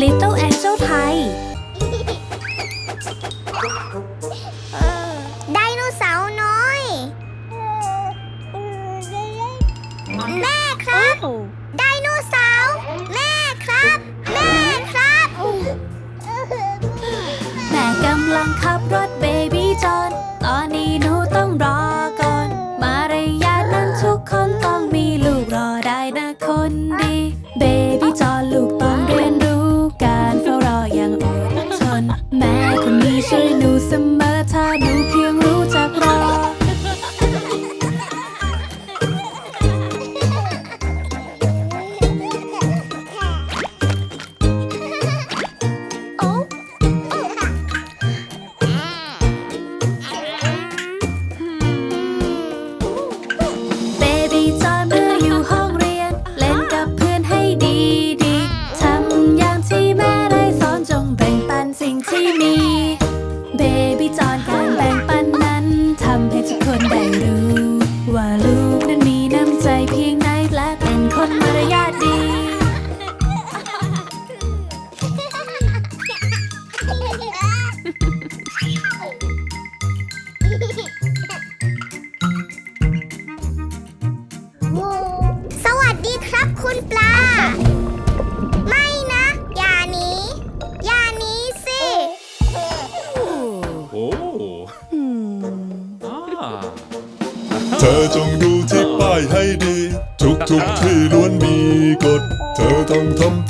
Little ช่วยหนูเสมอถ้าหนูเพียง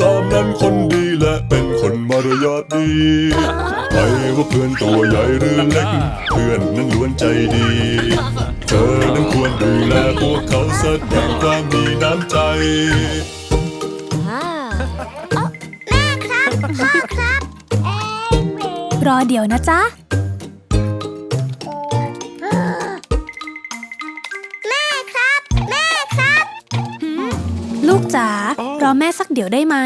ต้องทำตามนั้นคนดีและเป็นคนมารยาทดีไม่ว่าเพื่อนตัวใหญ่หรือเล็ก เพื่อนนั้นล้วนใจดี เธอนั้นควรดูแลพวกเขาแสดงความมีน้ำใจแม่ครับพ่อครับรอเดี๋ยวนะจ๊ะ จ๋ารอแม่สักเดี๋ยวได้ไหม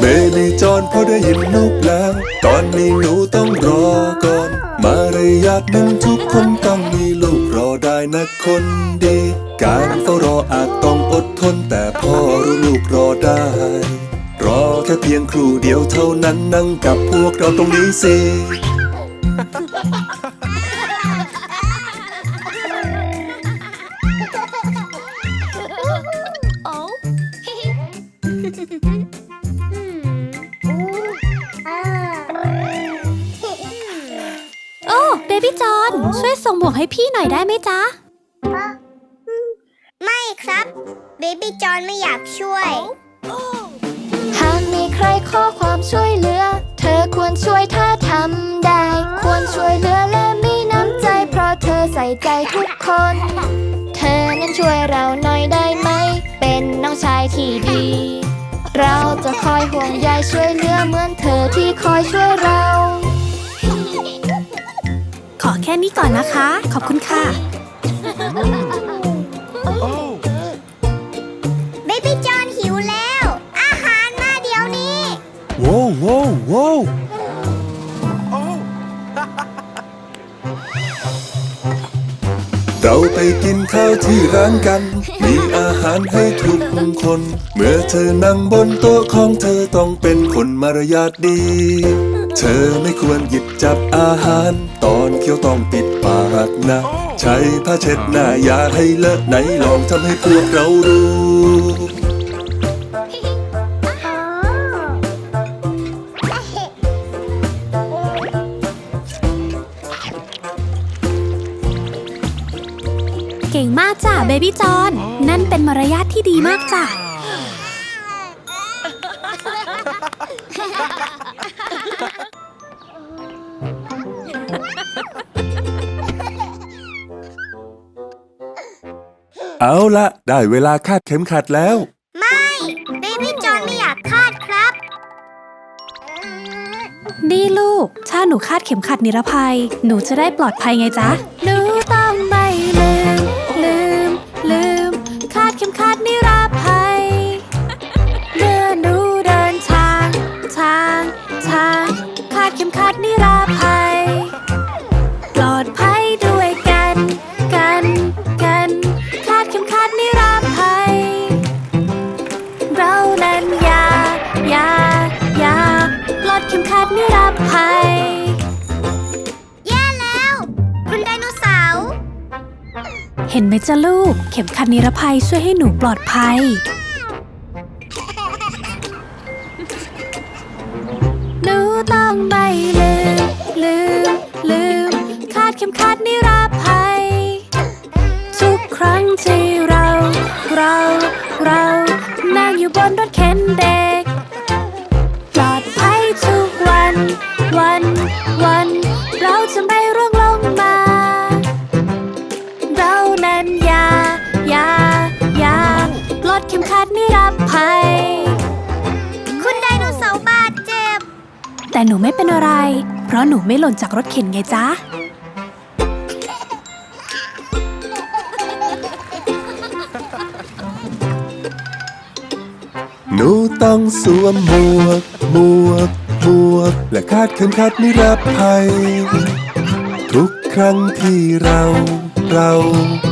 เบบี้จอนพอได้ยินลูกแล้ว ตอนนี้หนูต้องรอก่อน มารยาทนั้นทุกคนต้องมีลูกรอได้นะคนดี การเฝ้ารออาจต้องอดทนแต่พ่อรู้ลูกรอได้ รอแค่เพียงครู่เดียวเท่านั้นนั่งกับพวกเราตรงนี้สิ ครับเบบี้จอนไม่อยากช่วย หากมีใครขอความช่วยเหลือ เธอควรช่วยถ้าทำได้ ควรช่วยเหลือและมีน้ำใจ เพราะเธอใส่ใจทุกคน เธอนั้นช่วยเราหน่อยได้ไหม เป็นน้องชายที่ดี เราจะคอยห่วงใยช่วยเหลือเหมือนเธอที่คอยช่วยเรา ขอแค่นี้ก่อนนะคะ ขอบคุณค่ะ ว้าวว้าวว้าวเราไปกินข้าวที่ร้านกัน มีอาหารให้ทุกคน เมื่อเธอนั่งบนโต๊ะของเธอต้องเป็นคนมารยาทดี เธอไม่ควรหยิบจับอาหาร ตอนเคี้ยวต้องปิดปากนะ ใช้ผ้าเช็ดหน้าอย่าให้เลอะไหนลองทำให้พวกเรารู้ เก่งมากจ้ะเบบี้จอนนั่นเป็นมารยาทที่ดีมากจ้ะเอาละได้เวลาคาดเข็มขัดแล้ว ไม่เบบี้จอนไม่อยากคาดครับ นี่ลูก ถ้าหนูคาดเข็มขัดนิรภัย หนูจะได้ปลอดภัยไงจ๊ะ หนูต้องไม่ลื เข็มขัดนิรภัยช่วยให้หนูปลอดภัย หนูต้องไม่ลืม ลืม ลืม คาดเข็มขัดนิรภัย ทุกครั้งที่เรา เรา เรา นั่งอยู่บนรถเข็นเด็ ภัย คุณไดโนเสาร์บาดเจ็บ แต่หนูไม่เป็นอะไร เพราะหนูไม่หล่นจากรถเข็นไงจ๊ะ หนูต้องสวมหมวก หมวก หมวก และคาดเข็มขัดนิรภัย ทุกครั้งที่เรา เรา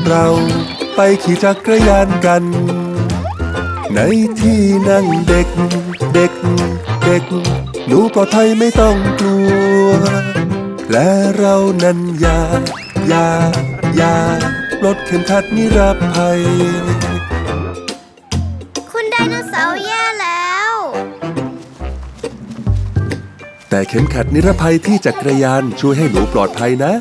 เรา ไปขี่จักรยานกัน ในที่นั่งเด็ก เด็ก เด็ก หนูปลอดภัยไม่ต้องกลัว และเรานั้นอย่าอย่าอย่าปลดเข็มขัดนิรภัย คุณไดโนเสาร์แย่แล้ว แต่เข็มขัดนิรภัยที่จักรยานช่วยให้หนูปลอดภัยนะ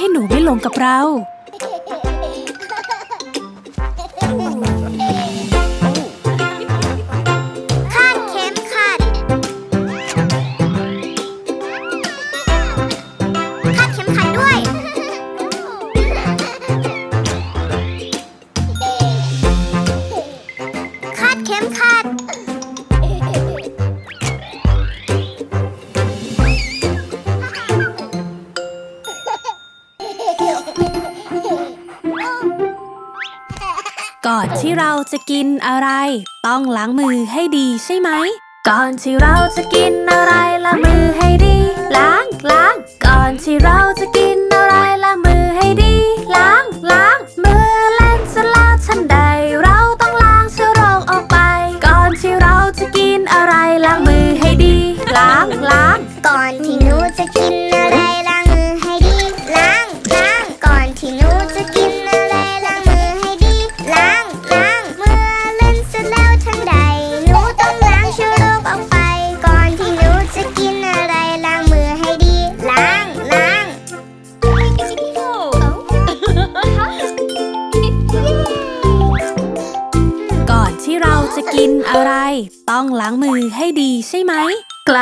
ให้หนูไม่หลงกับเรา จะกินอะไร ต้องล้างมือให้ดีใช่ไหม ก่อนที่เราจะกินอะไรล้างมือให้ดี ล้าง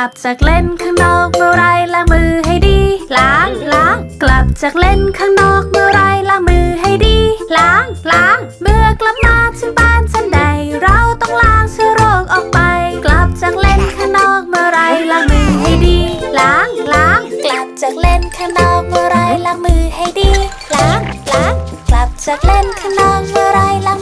บจากเล่นข้างนอกเมื่อไรล้างมือให้ดี ล้างล้างกลับจากเล่นข้างนอกเมื่อไรล้างมือให้ดี ล้างล้างเมื่อกลับมาถึงบ้านทันใด เราต้องล้างเชื้อโรคออกไป กลับจากเล่นข้างนอกเมื่อไรล้างมือให้ดี ล้างล้างกลับจากเล่นข้างนอกเมื่อไรล้างมือให้ดี ล้างล้างกลับจากเล่นข้างนอกเมื่อไรล้าง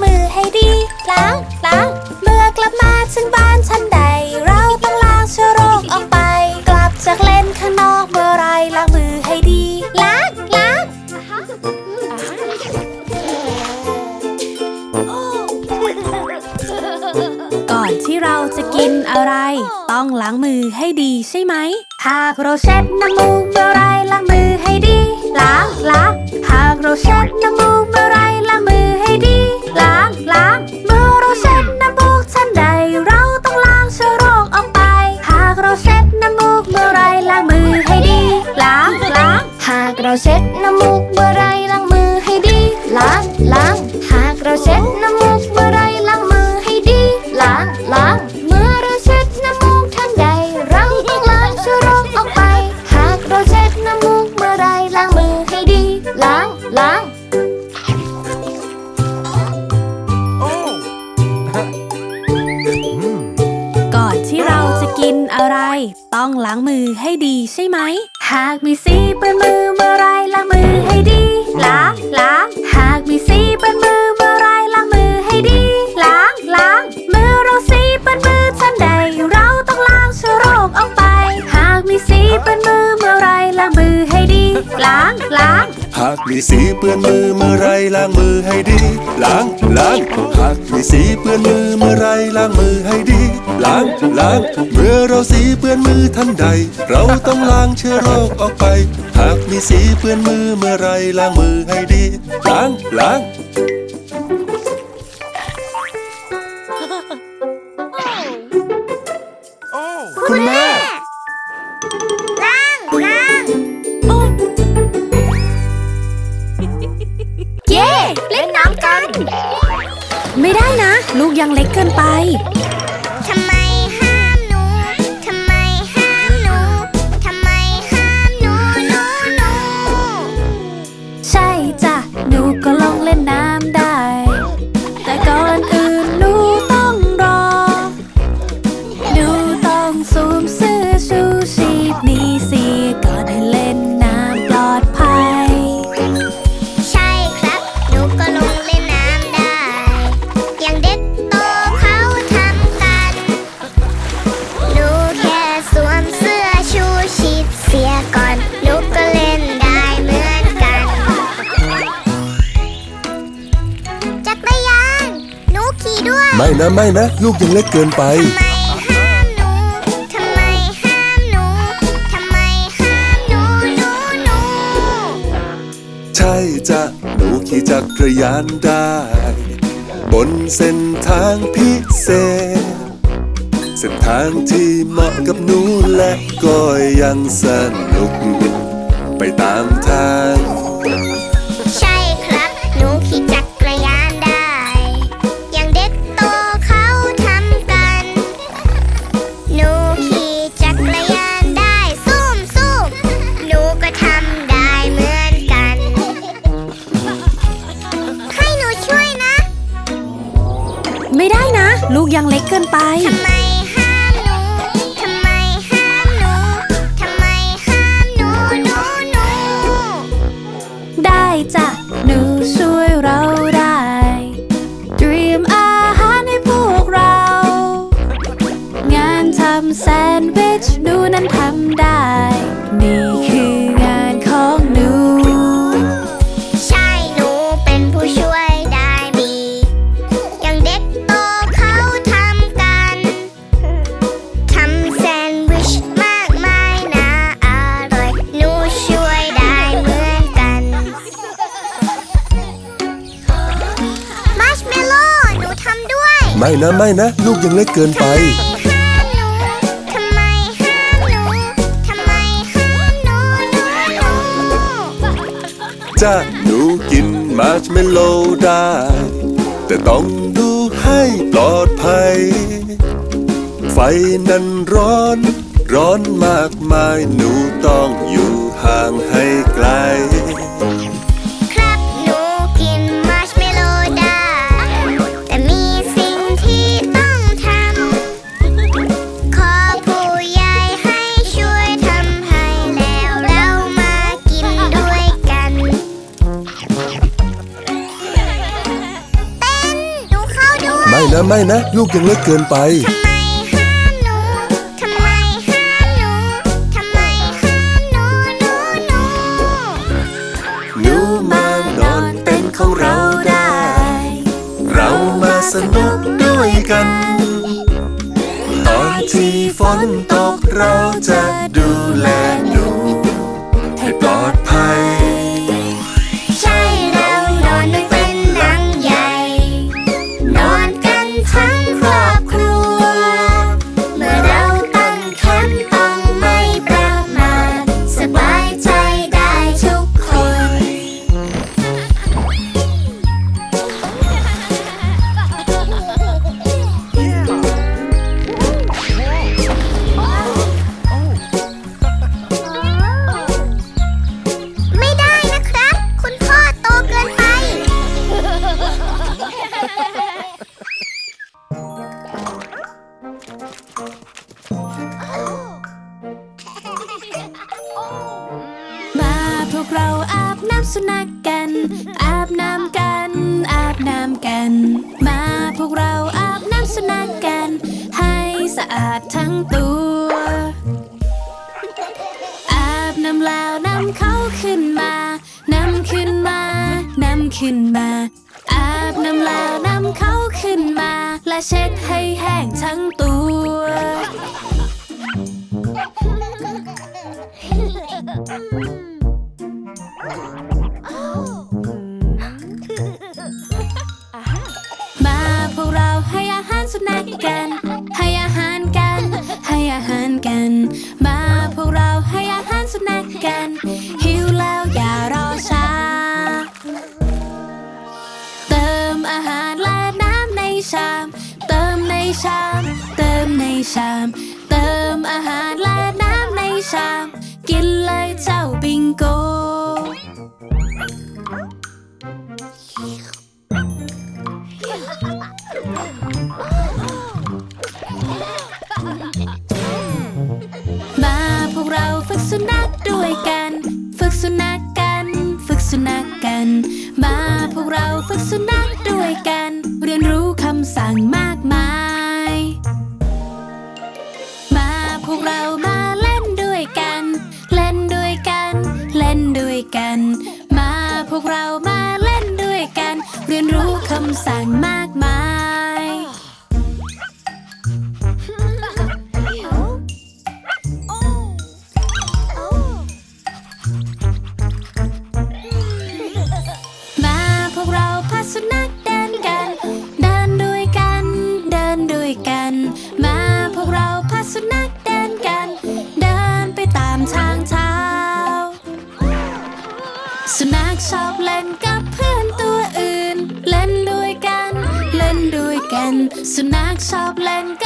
อะไร ต้องล้างมือให้ดีใช่ไหม หากเราเช็ดน้ำมูกเมื่อไรล้างมือให้ดี ล้างล้างหากเราเช็ดน้ำมูกเมื่อไรล้างมือให้ดี ล้างล้างเมื่อเราเช็ดน้ำมูกทันใด เราต้องล้างเชื้อโรคออกไป หากเราเช็ดน้ำมูกเมื่อไรล้างมือให้ดี ล้างล้างหากเราเช็ด ต้องล้างมือให้ดีใช่ไหม หากมีสีเปื้อนมือเมื่อไรล้างมือให้ดีล้างากมีสีเปื้อนมือเมื่อไรล้างมือให้ดี ล้างล้างหากมีสีเปื้อนมือเมื่อไรล้างมือให้ดี ล้างล้างเมื่อเราสีเปื้อนมือทันใด เราต้องล้างเชื้อโรคออกไป หากมีสีเปื้อนมือเมื่อไรล้างมือให้ดี ล้างล้าง ไม่ได้นะ ลูกยังเล็กเกินไป ทำไมห้ามหนู ทำไมห้ามหนู ทำไมห้ามหนูหนูหนู ใช่จ้ะหนูก็ลองเล่นน้ำ ไม่นะไม่นะ ลูกยังเล็กเกินไปไมห้ามหนูทำไมห้ามหนูทำไมห้ามหนูหนูหนูใช่จ้ะหนูขี่จักรยานได้ บนเส้นทางพิเศษ เส้นทางที่เหมาะกับหนูและก็ยังสนุก ไปตามทาง แซนด์วิชหนูนั้นทำได้ นี่คืองานของหนู ใช่หนูเป็นผู้ช่วยได้ดีอย่างเด็กโตเขาทำกัน ทำแซนด์วิชมากมายนะอร่อย หนูช่วยได้เหมือนกัน มัชเมลโล่หนูทำด้วย ไม่นะไม่นะ ลูกยังเล็กเกินไป จ้าหนูกินมาร์ชเมลโลได้ แต่ต้องดูให้ปลอดภัย ไฟนั้นร้อน ร้อนมากมายหนูต้องอยู่ห่างให้ไกล นะไม่นะ ลูกยังเล็กเกินไปทำไมห้ามหนูทำไมห้ามหนูทำไมห้ามหนูหนูหนูหนูมานอนเต้นของเราได้ เรามาสนุกด้วยกัน ตอนที่ฝนตกเราจะ กเราอาบน้ำสุนัขกัน อาบน้ำกัน อาบน้ำกัน มาพวกเราอาบน้ำสุนัขกัน ให้สะอาดทั้งตัว อาบน้ำแล้วนำเขาขึ้นมานำขึ้นมานำขึ้นมา อาบน้ำแล้วนำเขาขึ้นมา และเช็ดให้แห้งทั้งตัว嗯。 นักกัน ให้อาหารกัน ให้อาหารกัน มาพวกเราให้อาหารสุนัขกัน หิวแล้วอย่ารอช้า เติมอาหารและน้ำในชาม เติมในชาม เติมในชาม tonight. sun ngang sao lên